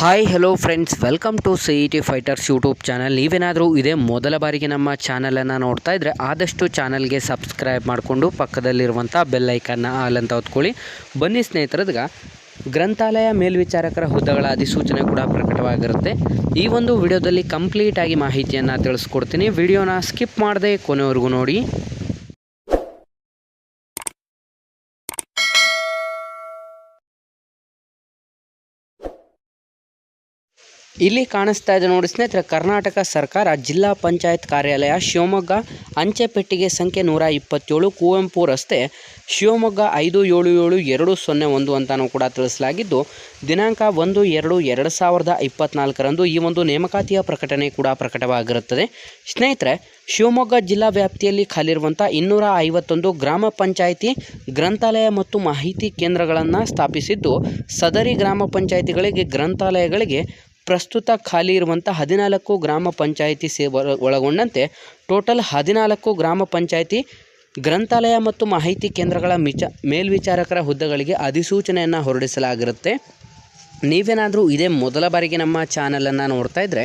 Hi hello friends welcome to C E T fighters YouTube channel ನೀವೇನಾದರೂ ಇದೇ ಮೊದಲ ಬಾರಿಗೆ ನಮ್ಮ ಚಾನಲನ್ನು ನೋಡ್ತಾ ಇದ್ದರೆ ಆದಷ್ಟು ಚಾನಲ್ಗೆ ಸಬ್ಸ್ಕ್ರೈಬ್ ಮಾಡಿಕೊಂಡು ಪಕ್ಕದಲ್ಲಿರುವಂಥ ಬೆಲ್ಲೈಕನ್ನ ಅಂತ ಹೊತ್ಕೊಳ್ಳಿ. ಬನ್ನಿ ಸ್ನೇಹಿತರದ್ಗ, ಗ್ರಂಥಾಲಯ ಮೇಲ್ವಿಚಾರಕರ ಹುದ್ದೆಗಳ ಅಧಿಸೂಚನೆ ಕೂಡ ಪ್ರಕಟವಾಗಿರುತ್ತೆ. ಈ ಒಂದು ವಿಡಿಯೋದಲ್ಲಿ ಕಂಪ್ಲೀಟಾಗಿ ಮಾಹಿತಿಯನ್ನು ತಿಳಿಸ್ಕೊಡ್ತೀನಿ. ವಿಡಿಯೋನ ಸ್ಕಿಪ್ ಮಾಡದೆ ಕೊನೆವರೆಗೂ ನೋಡಿ. ಇಲ್ಲಿ ಕಾಣಿಸ್ತಾ ಇದೆ ನೋಡಿ ಸ್ನೇಹಿತರೆ, ಕರ್ನಾಟಕ ಸರ್ಕಾರ ಜಿಲ್ಲಾ ಪಂಚಾಯತ್ ಕಾರ್ಯಾಲಯ ಶಿವಮೊಗ್ಗ ಅಂಚೆ ಪೆಟ್ಟಿಗೆ ಸಂಖ್ಯೆ ನೂರ ಇಪ್ಪತ್ತೇಳು, ಕುವೆಂಪು ರಸ್ತೆ ಶಿವಮೊಗ್ಗ ಐದು ಏಳು ಏಳು ಎರಡು ಸೊನ್ನೆ ಒಂದು ಅಂತಲೂ ಕೂಡ ತಿಳಿಸಲಾಗಿದ್ದು, ದಿನಾಂಕ ಒಂದು ಎರಡು ಎರಡು ಸಾವಿರದ ಇಪ್ಪತ್ನಾಲ್ಕರಂದು ಈ ಒಂದು ನೇಮಕಾತಿಯ ಪ್ರಕಟಣೆ ಕೂಡ ಪ್ರಕಟವಾಗಿರುತ್ತದೆ. ಸ್ನೇಹಿತರೆ, ಶಿವಮೊಗ್ಗ ಜಿಲ್ಲಾ ವ್ಯಾಪ್ತಿಯಲ್ಲಿ ಖಾಲಿರುವಂಥ ಇನ್ನೂರ ಐವತ್ತೊಂದು ಗ್ರಾಮ ಪಂಚಾಯಿತಿ, ಗ್ರಂಥಾಲಯ ಮತ್ತು ಮಾಹಿತಿ ಕೇಂದ್ರಗಳನ್ನು ಸ್ಥಾಪಿಸಿದ್ದು, ಸದರಿ ಗ್ರಾಮ ಪಂಚಾಯಿತಿಗಳಿಗೆ, ಗ್ರಂಥಾಲಯಗಳಿಗೆ ಪ್ರಸ್ತುತ ಖಾಲಿ ಇರುವಂಥ ಹದಿನಾಲ್ಕು ಗ್ರಾಮ ಪಂಚಾಯಿತಿ ಸೇ ಒಳಗೊಂಡಂತೆ ಟೋಟಲ್ ಹದಿನಾಲ್ಕು ಗ್ರಾಮ ಪಂಚಾಯಿತಿ, ಗ್ರಂಥಾಲಯ ಮತ್ತು ಮಾಹಿತಿ ಕೇಂದ್ರಗಳ ಮಿಚ ಮೇಲ್ವಿಚಾರಕರ ಹುದ್ದೆಗಳಿಗೆ ಅಧಿಸೂಚನೆಯನ್ನು ಹೊರಡಿಸಲಾಗಿರುತ್ತೆ. ನೀವೇನಾದರೂ ಇದೇ ಮೊದಲ ಬಾರಿಗೆ ನಮ್ಮ ಚಾನಲನ್ನು ನೋಡ್ತಾ ಇದ್ದರೆ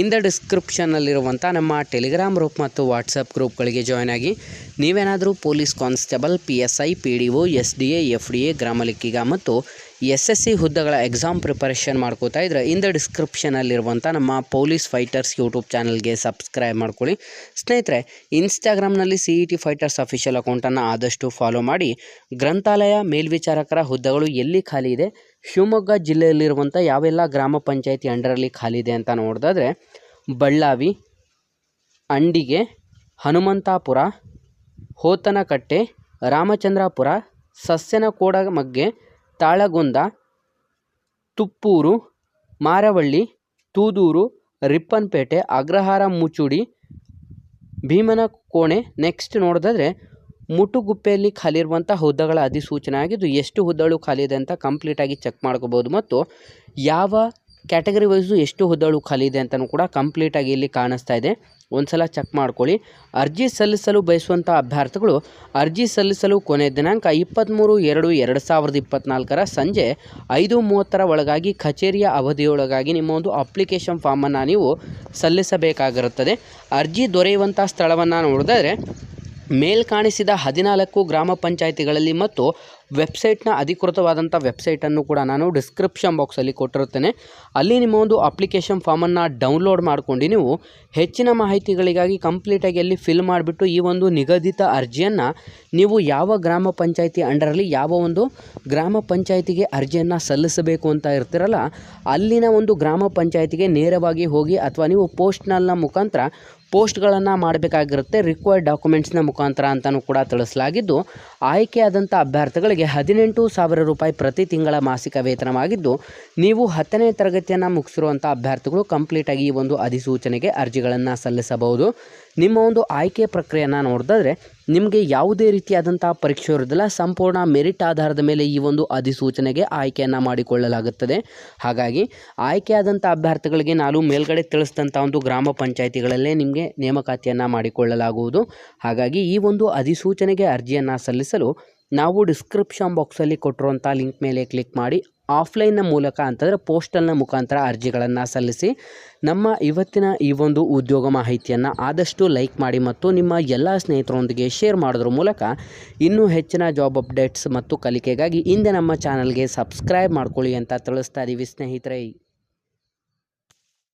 ಇಂದ ಡಿಸ್ಕ್ರಿಪ್ಷನ್ನಲ್ಲಿರುವಂಥ ನಮ್ಮ ಟೆಲಿಗ್ರಾಮ್ ಗ್ರೂಪ್ ಮತ್ತು ವಾಟ್ಸಪ್ ಗ್ರೂಪ್ಗಳಿಗೆ ಜಾಯ್ನ್ ಆಗಿ, ನೀವೇನಾದರೂ police constable P S I P D O S D A F D A ಗ್ರಾಮ ಲೆಕ್ಕಿಗ ಮತ್ತು ಎಸ್ ಎಸ್ ಸಿ ಹುದ್ದೆಗಳ ಎಕ್ಸಾಮ್ ಪ್ರಿಪರೇಷನ್ ಮಾಡ್ಕೋತಾ ಇದ್ದರೆ ಇಂದ ಡಿಸ್ಕ್ರಿಪ್ಷನಲ್ಲಿರುವಂಥ ನಮ್ಮ ಪೊಲೀಸ್ ಫೈಟರ್ಸ್ ಯೂಟ್ಯೂಬ್ ಚಾನಲ್ಗೆ ಸಬ್ಸ್ಕ್ರೈಬ್ ಮಾಡ್ಕೊಳ್ಳಿ. ಸ್ನೇಹಿತರೆ ಇನ್ಸ್ಟಾಗ್ರಾಮ್ನಲ್ಲಿ C E T fighters official ಅಕೌಂಟನ್ನು ಆದಷ್ಟು ಫಾಲೋ ಮಾಡಿ. ಗ್ರಂಥಾಲಯ ಮೇಲ್ವಿಚಾರಕರ ಹುದ್ದೆಗಳು ಎಲ್ಲಿ ಖಾಲಿ ಇದೆ? ಶಿವಮೊಗ್ಗ ಜಿಲ್ಲೆಯಲ್ಲಿರುವಂಥ ಯಾವೆಲ್ಲ ಗ್ರಾಮ ಪಂಚಾಯಿತಿ ಅಂಡರಲ್ಲಿ ಖಾಲಿ ಇದೆ ಅಂತ ನೋಡಿದಾದ್ರೆ, ಬಳ್ಳಾವಿ, ಅಂಡಿಗೆ, ಹನುಮಂತಾಪುರ, ಹೋತನಕಟ್ಟೆ, ರಾಮಚಂದ್ರಾಪುರ, ಸಸ್ಯನಕೋಡಮಗ್ಗೆ ತಾಳಗುಂದ, ತುಪ್ಪೂರು, ಮಾರವಳ್ಳಿ, ತೂದೂರು, ರಿಪ್ಪನ್ಪೇಟೆ, ಅಗ್ರಹಾರ ಮುಚುಡಿ, ಭೀಮನ ಕೋಣೆ. ನೆಕ್ಸ್ಟ್ ನೋಡಿದ್ರೆ ಮುಟುಗುಪ್ಪೆಯಲ್ಲಿ ಖಾಲಿ ಇರುವಂಥ ಹುದ್ದೆಗಳ ಅಧಿಸೂಚನೆ ಆಗಿದ್ದು ಎಷ್ಟು ಹುದ್ದೆಗಳು ಖಾಲಿ ಇದೆ ಅಂತ ಕಂಪ್ಲೀಟಾಗಿ ಚೆಕ್ ಮಾಡ್ಕೋಬೋದು. ಮತ್ತು ಯಾವ ಕ್ಯಾಟಗರಿ ವೈಸು ಎಷ್ಟು ಹುದ್ದೆಗಳು ಖಾಲಿ ಇದೆ ಅಂತಲೂ ಕೂಡ ಕಂಪ್ಲೀಟಾಗಿ ಇಲ್ಲಿ ಕಾಣಿಸ್ತಾ ಇದೆ. ಒಂದು ಸಲ ಚೆಕ್ ಮಾಡ್ಕೊಳ್ಳಿ. ಅರ್ಜಿ ಸಲ್ಲಿಸಲು ಬಯಸುವಂಥ ಅಭ್ಯರ್ಥಿಗಳು ಅರ್ಜಿ ಸಲ್ಲಿಸಲು ಕೊನೆ ದಿನಾಂಕ ಇಪ್ಪತ್ತ್ಮೂರು ಎರಡು ಎರಡು ಸಾವಿರದ ಇಪ್ಪತ್ತ್ನಾಲ್ಕರ ಸಂಜೆ ಐದು ಮೂವತ್ತರ ಒಳಗಾಗಿ ಕಚೇರಿಯ ಅವಧಿಯೊಳಗಾಗಿ ನಿಮ್ಮ ಒಂದು ಅಪ್ಲಿಕೇಶನ್ ಫಾರ್ಮನ್ನು ನೀವು ಸಲ್ಲಿಸಬೇಕಾಗಿರುತ್ತದೆ. ಅರ್ಜಿ ದೊರೆಯುವಂಥ ಸ್ಥಳವನ್ನು ನೋಡಿದರೆ ಮೇಲ್ ಕಾಣಿಸಿದ ಹದಿನಾಲ್ಕು ಗ್ರಾಮ ಪಂಚಾಯಿತಿಗಳಲ್ಲಿ ಮತ್ತು ವೆಬ್ಸೈಟ್ನ ಅಧಿಕೃತವಾದಂಥ ವೆಬ್ಸೈಟನ್ನು ಕೂಡ ನಾನು ಡಿಸ್ಕ್ರಿಪ್ಷನ್ ಬಾಕ್ಸಲ್ಲಿ ಕೊಟ್ಟಿರುತ್ತೇನೆ. ಅಲ್ಲಿ ನಿಮ್ಮ ಒಂದು ಅಪ್ಲಿಕೇಶನ್ ಫಾರ್ಮನ್ನು ಡೌನ್ಲೋಡ್ ಮಾಡ್ಕೊಂಡು ನೀವು ಹೆಚ್ಚಿನ ಮಾಹಿತಿಗಳಿಗಾಗಿ ಕಂಪ್ಲೀಟಾಗಿ ಅಲ್ಲಿ ಫಿಲ್ ಮಾಡಿಬಿಟ್ಟು ಈ ಒಂದು ನಿಗದಿತ ಅರ್ಜಿಯನ್ನು ನೀವು ಯಾವ ಗ್ರಾಮ ಪಂಚಾಯಿತಿ ಅಂಡರಲ್ಲಿ ಯಾವ ಒಂದು ಗ್ರಾಮ ಪಂಚಾಯಿತಿಗೆ ಅರ್ಜಿಯನ್ನು ಸಲ್ಲಿಸಬೇಕು ಅಂತ ಇರ್ತಿರಲ್ಲ, ಅಲ್ಲಿನ ಒಂದು ಗ್ರಾಮ ಪಂಚಾಯಿತಿಗೆ ನೇರವಾಗಿ ಹೋಗಿ ಅಥವಾ ನೀವು ಪೋಸ್ಟ್ನಲ್ನ ಮುಖಾಂತರ ಪೋಸ್ಟ್ಗಳನ್ನು ಮಾಡಬೇಕಾಗಿರುತ್ತೆ. ರಿಕ್ವೈರ್ಡ್ ಡಾಕ್ಯುಮೆಂಟ್ಸ್ನ ಮುಖಾಂತರ ಅಂತಲೂ ಕೂಡ ತಿಳಿಸಲಾಗಿದ್ದು, ಆಯ್ಕೆಯಾದಂಥ ಅಭ್ಯರ್ಥಿಗಳಿಗೆ ಹದಿನೆಂಟು ಸಾವಿರ ರೂಪಾಯಿ ಪ್ರತಿ ತಿಂಗಳ ಮಾಸಿಕ ವೇತನವಾಗಿದ್ದು, ನೀವು ಹತ್ತನೇ ತರಗತಿಯನ್ನು ಮುಗಿಸಿರುವಂಥ ಅಭ್ಯರ್ಥಿಗಳು ಕಂಪ್ಲೀಟಾಗಿ ಈ ಒಂದು ಅಧಿಸೂಚನೆಗೆ ಅರ್ಜಿಗಳನ್ನು ಸಲ್ಲಿಸಬಹುದು. ನಿಮ್ಮ ಒಂದು ಆಯ್ಕೆ ಪ್ರಕ್ರಿಯೆಯನ್ನು ನೋಡಿದ್ರೆ ನಿಮಗೆ ಯಾವುದೇ ರೀತಿಯಾದಂಥ ಪರೀಕ್ಷೆ ಇರೋದಿಲ್ಲ ಸಂಪೂರ್ಣ ಮೆರಿಟ್ ಆಧಾರದ ಮೇಲೆ ಈ ಒಂದು ಅಧಿಸೂಚನೆಗೆ ಆಯ್ಕೆಯನ್ನು ಮಾಡಿಕೊಳ್ಳಲಾಗುತ್ತದೆ. ಹಾಗಾಗಿ ಆಯ್ಕೆಯಾದಂಥ ಅಭ್ಯರ್ಥಿಗಳಿಗೆ ನಾನು ಮೇಲ್ಗಡೆ ತಿಳಿಸಿದಂಥ ಒಂದು ಗ್ರಾಮ ಪಂಚಾಯಿತಿಗಳಲ್ಲೇ ನಿಮಗೆ ನೇಮಕಾತಿಯನ್ನು ಮಾಡಿಕೊಳ್ಳಲಾಗುವುದು. ಹಾಗಾಗಿ ಈ ಒಂದು ಅಧಿಸೂಚನೆಗೆ ಅರ್ಜಿಯನ್ನು ಸಲ್ಲಿಸಲು ನಾವು ಡಿಸ್ಕ್ರಿಪ್ಷನ್ ಬಾಕ್ಸಲ್ಲಿ ಕೊಟ್ಟಿರುವಂಥ ಲಿಂಕ್ ಮೇಲೆ ಕ್ಲಿಕ್ ಮಾಡಿ ಆಫ್ಲೈನ್ನ ಮೂಲಕ ಅಂತಂದರೆ ಪೋಸ್ಟಲ್ನ ಮುಖಾಂತರ ಅರ್ಜಿಗಳನ್ನು ಸಲ್ಲಿಸಿ ನಮ್ಮ ಇವತ್ತಿನ ಈ ಒಂದು ಉದ್ಯೋಗ ಮಾಹಿತಿಯನ್ನು ಆದಷ್ಟು ಲೈಕ್ ಮಾಡಿ ಮತ್ತು ನಿಮ್ಮ ಎಲ್ಲ ಸ್ನೇಹಿತರೊಂದಿಗೆ ಶೇರ್ ಮಾಡೋದ್ರ ಮೂಲಕ ಇನ್ನೂ ಹೆಚ್ಚಿನ ಜಾಬ್ ಅಪ್ಡೇಟ್ಸ್ ಮತ್ತು ಕಲಿಕೆಗಾಗಿ ಹಿಂದೆ ನಮ್ಮ ಚಾನಲ್ಗೆ ಸಬ್ಸ್ಕ್ರೈಬ್ ಮಾಡ್ಕೊಳ್ಳಿ ಅಂತ ತಿಳಿಸ್ತಾ ಇದ್ದೀವಿ ಸ್ನೇಹಿತರೆ.